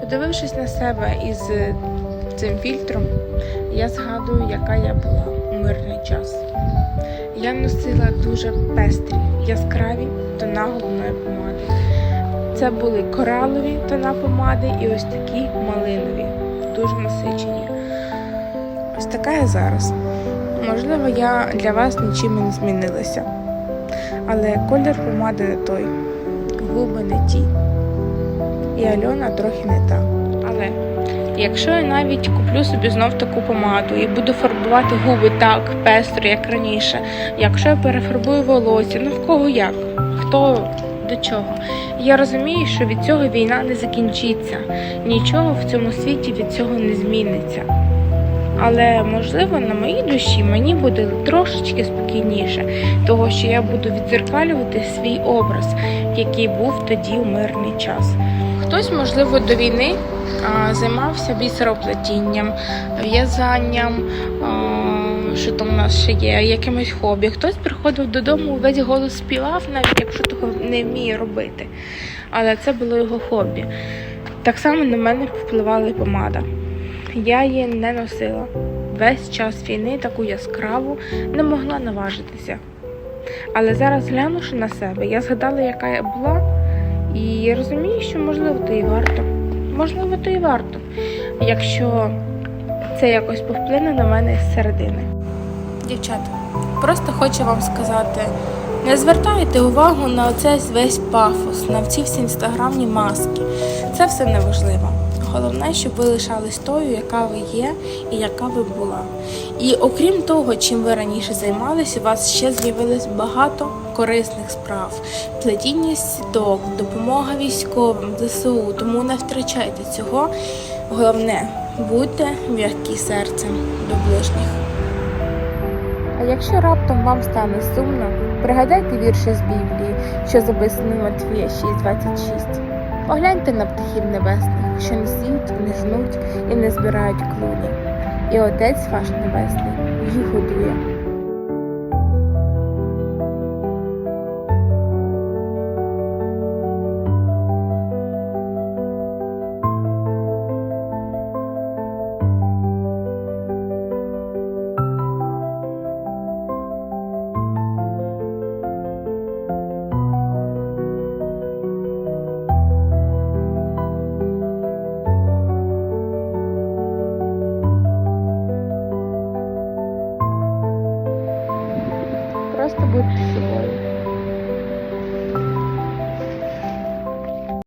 Подивившись на себе із цим фільтром, я згадую, яка я була у мирний час. Я носила дуже пестрі, яскраві тона головної помади. Це були коралові тона помади і ось такі малинові, дуже насичені. Ось така я зараз. Можливо, я для вас нічим не змінилася. Але колір помади не той, губи не ті. І Альона трохи не та. Але якщо я навіть куплю собі знов таку помаду і буду фарбувати губи так пестро, як раніше, якщо я перефарбую волосся, ну в кого як? Хто до чого? Я розумію, що від цього війна не закінчиться, нічого в цьому світі від цього не зміниться. Але можливо на моїй душі мені буде трошечки спокійніше, того що я буду відзеркалювати свій образ, який був тоді у мирний час. Хтось, можливо, до війни а, займався бісероплетінням, в'язанням, що там у нас ще є, якимось хобі. Хтось приходив додому, весь голос співав, навіть якщо того не вміє робити. Але це було його хобі. Так само на мене впливала і помада. Я її не носила. Весь час війни таку яскраву не могла наважитися. Але зараз глянувши на себе, я згадала, яка я була, і розумію, що можливо то і варто. Можливо, то і варто, якщо це якось повплине на мене з середини. Дівчата, просто хочу вам сказати: не звертайте увагу на оцей весь пафос, на ці всі інстаграмні маски. Це все неважливо. Головне, щоб ви лишались тою, яка ви є і яка ви була. І окрім того, чим ви раніше займалися, у вас ще з'явилось багато корисних справ: плетіння сіток, допомога військовим, ЗСУ. Тому не втрачайте цього. Головне, будьте м'які серцем до ближніх. А якщо раптом вам стане сумно, пригадайте вірші з Біблії, що записані Матвія 6.26. Погляньте на птахів небесних, що не сіють, не жнуть і не збирають клуні. І Отець ваш Небесний їх годує. Просто будьте собою.